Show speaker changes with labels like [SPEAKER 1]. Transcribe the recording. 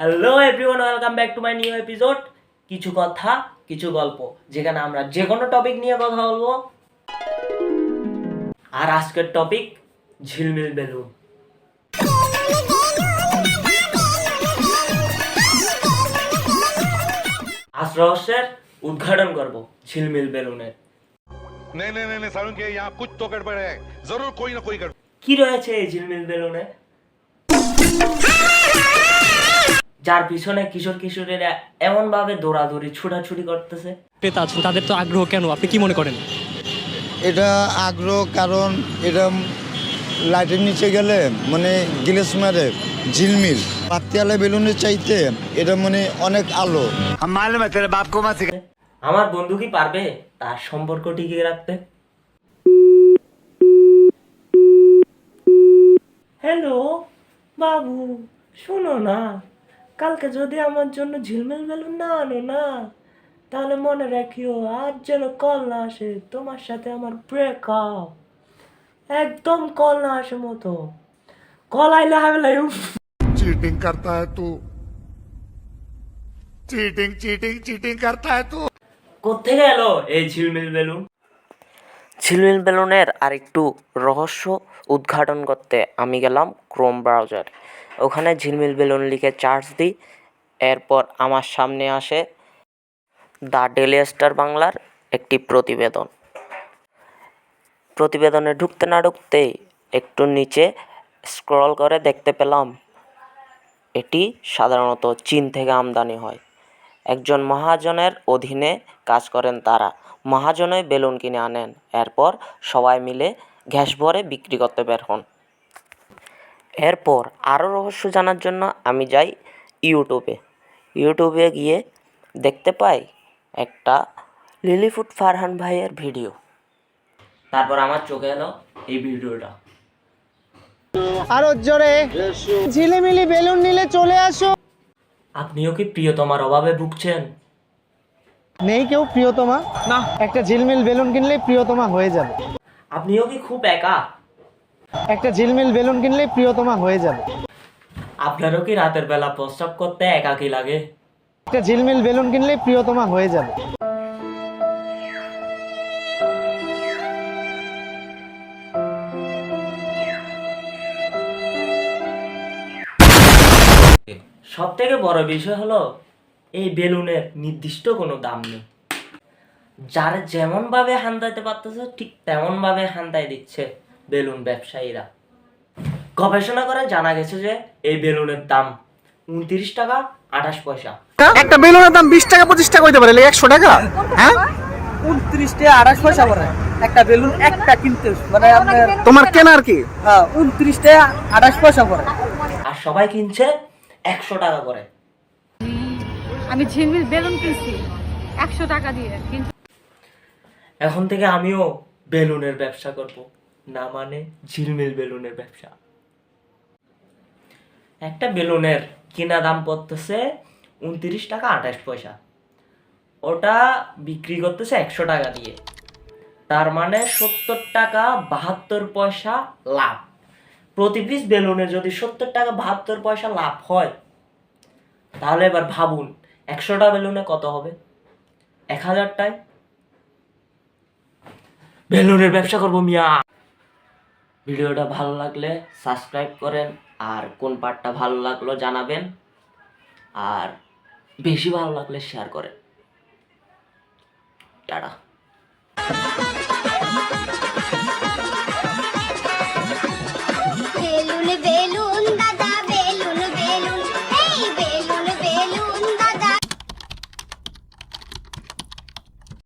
[SPEAKER 1] hello everyone welcome back to my new episode কিছু কথা কিছু গল্প যেখানে আমরা যে কোনো টপিক নিয়ে কথা বলবো আর আজকের টপিক ঝিলমিল বেলুন আজ রহস্যের উদ্ঘাটন করব ঝিলমিল বেলুনের
[SPEAKER 2] नहीं नहीं नहीं नहीं सारुण के यहाँ कुछ तो गड़बड़ है जरूर कोई ना कोई गड़बड़
[SPEAKER 1] কি রয়েছে এই ঝিলমিল বেলুনে যার পিছনে কিশোর কিশোরীরা এমন ভাবে দৌড়াদৌড়ি ছুটাছুটি করতেছে।
[SPEAKER 3] ক্রেতা আছেন তাদের তো আগ্রহ কেন? আপনি কি মনে করেন?
[SPEAKER 4] এটা আগ্রহ কারণ এটা লাইটের নিচে গেলে মানে গ্লেস মারে ঝিলমিল। পাতিয়ালে বেলুনের চাইতে এটা মানে অনেক আলো।
[SPEAKER 1] আমার বন্ধু কি পারবে? তার সম্পর্ক টিকিয়ে রাখতে। হ্যালো বাবু শোনো না। কালকে যদি আমার জন্য ঝিলমিল বেলুন না আনো না তাহলে মনে রাখিও আর যেন কল না আসে তোমার সাথে আমার ব্রেকআপ একদম কল না আসে মতো। কল আইলে হামলে
[SPEAKER 5] চিটিং করতা হ্যায় তু। চিটিং চিটিং চিটিং করতা হ্যায় তু।
[SPEAKER 1] কোথা গেল এই ঝিলমিল বেলুন? ঝিলমিল বেলুনের আর একটু রহস্য উদ্ঘাটন করতে আমি গেলাম ক্রোম ব্রাউজার ওখানে ঝিলমিল বেলুন লিখে চার্জ দিই। এরপর আমার সামনে আসে দ্য ডেলি স্টার বাংলার একটি প্রতিবেদন। প্রতিবেদনে ঢুকতে না ঢুকতেই একটু নিচে স্ক্রল করে দেখতে পেলাম, এটি সাধারণত চীন থেকে আমদানি হয়। একজন মহাজনের অধীনে কাজ করেন তারা। মহাজনই বেলুন কিনে আনেন। এরপর সবাই মিলে গ্যাস ভরে বিক্রি করতে বের হন। এরপর আরও রহস্য জানার জন্য আমি যাই ইউটিউবে। ইউটিউবে গিয়ে দেখতে পাই একটা লিলিফুট ফারহান ভাইয়ের ভিডিও। তারপর আমার চোখে এলো এই ভিডিওটা।
[SPEAKER 6] আরও জোরে ঝিলিমিলি বেলুন নিলে চলে আসো।
[SPEAKER 1] আপনিও কি প্রিয়তমার অভাবে ভুগছেন?
[SPEAKER 6] নেই কেউ প্রিয়তমা। না। একটা ঝিলমিল বেলুন কিনলেই প্রিয়তমা হয়ে যাবে।
[SPEAKER 1] আপনিও কি খুব একা?
[SPEAKER 6] একটা ঝিলমিল বেলুন কিনলেই প্রিয়তমা হয়ে যাবে।
[SPEAKER 1] আপনারও কি রাতের বেলা প্রস্রাব করতে একাকি লাগে?
[SPEAKER 6] একটা ঝিলমিল বেলুন কিনলেই প্রিয়তমা হয়ে যাবে।
[SPEAKER 1] সব থেকে বড় বিষয় হলো এই বেলুনের নির্দিষ্ট কোনো দাম নেই। যারা যেমন ভাবে হান্দাইতে পারতেছে ঠিক তেমন ভাবে হান্দাই দিচ্ছে। বেলুন ব্যবসায়ীরা। গবেষণা করে জানা গেছে যে এই বেলুনের দাম উনত্রিশ টাকা আঠাশ পয়সা।
[SPEAKER 6] একটা বেলুনের দাম বিশ টাকা পঁচিশ টাকা হইতে পারে একশো টাকা? হ্যাঁ?
[SPEAKER 7] উনত্রিশ টাকা আঠাশ পয়সা পড়ে। একটা বেলুন একটা কিনতে মানে
[SPEAKER 6] তোমার কেনার কি?
[SPEAKER 7] হ্যাঁ উনত্রিশ টাকা আড়াইশ পয়সা পড়ে।
[SPEAKER 1] আর সবাই কিনছে একশো টাকা করে।
[SPEAKER 8] আমি ঝিলমিল বেলুন কিনছি একশো টাকা দিয়ে
[SPEAKER 1] এখন থেকে আমিও বেলুনের ব্যবসা করব। না মানে ঝিলমিল বেলুনের ব্যবসা। একটা বেলুনের কিনা দাম পড়তেছে উনত্রিশ টাকা আঠাশ পয়সা। ওটা বিক্রি করতেছে একশো টাকা দিয়ে। তার মানে সত্তর টাকা বাহাত্তর পয়সা লাভ। প্রতি পিস বেলুনে যদি সত্তর টাকা বাহাত্তর পয়সা লাভ হয়, তাহলে এবার ভাবুন, একশোটা বেলুনে কত হবে? এক হাজারটায়? বেলুনের ব্যবসা করব মিয়া। ভিডিওটা ভালো লাগলে সাবস্ক্রাইব করেন আর কোন পার্টটা ভালো লাগল জানাবেন। আর বেশি ভালো লাগলে শেয়ার করেন। টাটা।